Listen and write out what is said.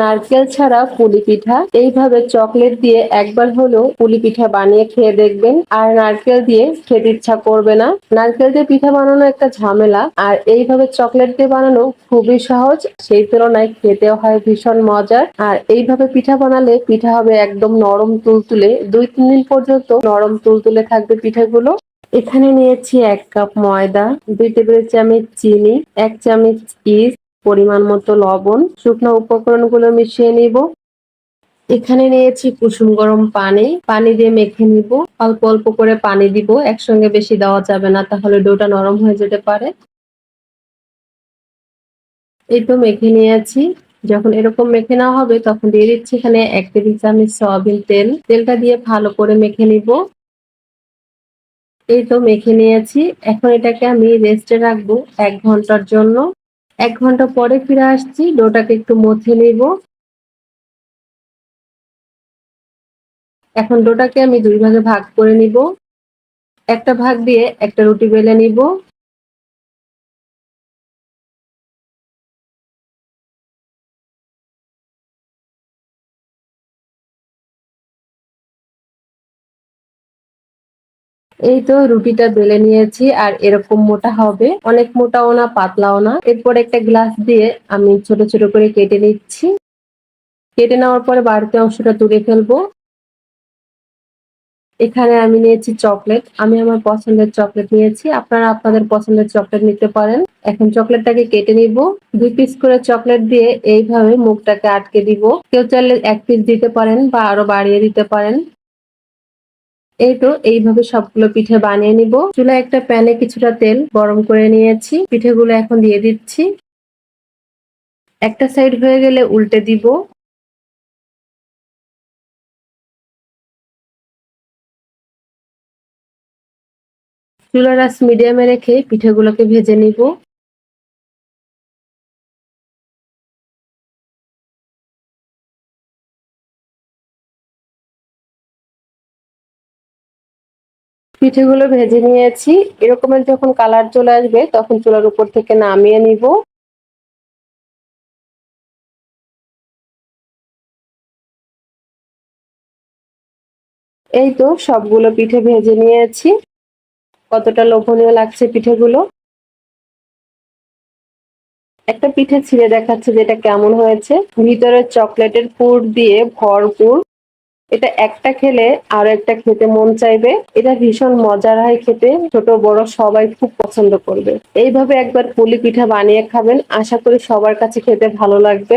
নারকেল ছাড়া পুলি পিঠা। এইভাবে চকলেট দিয়ে একবার হলেও পুলি পিঠা বানিয়ে খেয়ে দেখবেন। আর নারকেল দিয়ে খেতে ইচ্ছা করবে না। নারকেল দিয়ে পিঠা বানানো একটা ঝামেলা। আর এইভাবে চকলেট দিয়ে বানানো খুবই সহজ। সেই তুলনায় খেতেও হয় ভীষণ মজার। আর এইভাবে পিঠা বানালে পিঠা হবে একদম নরম তুলতুলে। দুই, তিন দিন পর্যন্ত নরম তুলতুলে থাকবে পিঠাগুলো। এখানে নিয়েছি এক কাপ ময়দা, দুই টেবিল চামচ চিনি, এক চামচ ইস্ট পরিমাণ মতো লবণ, শুকনো উপকরণগুলো মিশিয়ে নিব। এখানে নিয়েছি কুসুম গরম পানি। পানি দিয়ে মেখে নিব। অল্প অল্প করে পানি দিব। একসঙ্গে বেশি দেওয়া যাবে না, তাহলে ডোটা নরম হয়ে যেতে পারে। এই তো মেখে নিয়েছি। যখন এরকম মেখে নেওয়া হবে, তখন দিয়ে দিচ্ছি এখানে এক টেবিল চামচ সয়াবিন তেল। তেলটা দিয়ে ভালো করে মেখে নিব। এই তো মেখে নিয়েছি। এখন এটাকে আমি রেস্টে রাখব এক ঘণ্টার জন্য। এক ঘণ্টা পরে ফিরে আসছি। ডোটাকে একটু মথে নিব। এখন ডোটাকে আমি দুই ভাগে ভাগ করে নিব। একটা ভাগ দিয়ে একটা রুটি বেলে নিব। এই তো রুটিটা বেলে নিয়েছি আর এরকম মোটা হবে। অনেক মোটাও না, পাতলাও না। এরপর একটা গ্লাস দিয়ে আমি ছোট ছোট করে কেটে নিচ্ছি। কেটে নেওয়ার পরে বাড়তি অংশটা তুলে ফেলব। এখানে আমি নিয়েছি চকলেট। আমি আমার পছন্দের চকলেট নিয়েছি। আপনারা আপনাদের পছন্দের চকলেট নিতে পারেন। এখন চকলেটটাকে কেটে নিব। দুই পিস করে চকলেট দিয়ে এইভাবে মুখটাকে আটকে দিব। কেউ চাইলে এক পিস দিতে পারেন বা আরও বাড়িয়ে দিতে পারেন। এই তো, এইভাবে সবগুলো পিঠে বানিয়ে নিব। চুলা একটা প্যানে কিছুটা তেল গরম করে নিয়েছি। পিঠেগুলো এখন দিয়ে দিচ্ছি। একটা সাইড হয়ে গেলে উল্টে দিব। চুলার আঁচ মিডিয়ামে রেখে পিঠেগুলোকে ভেজে নিব। পিঠেগুলো ভেজে নিয়েছি। এরকমের যখন কালার চলে আসবে, তখন চুলার উপর থেকে নামিয়ে নিব। এই তো সবগুলো পিঠে ভেজে নিয়েছি। কতটা লোভনীয় লাগছে পিঠেগুলো। একটা পিঠে ছিঁড়ে দেখাচ্ছে যেটা কেমন হয়েছে। ভিতরে চকলেটের পুর দিয়ে ভরপুর। এটা একটা খেলে আরও একটা খেতে মন চাইবে। এটা ভীষণ মজার হয় খেতে। ছোট, বড় সবাই খুব পছন্দ করবে। এইভাবে একবার পুলি পিঠা বানিয়ে খাবেন। আশা করি সবার কাছে খেতে ভালো লাগবে।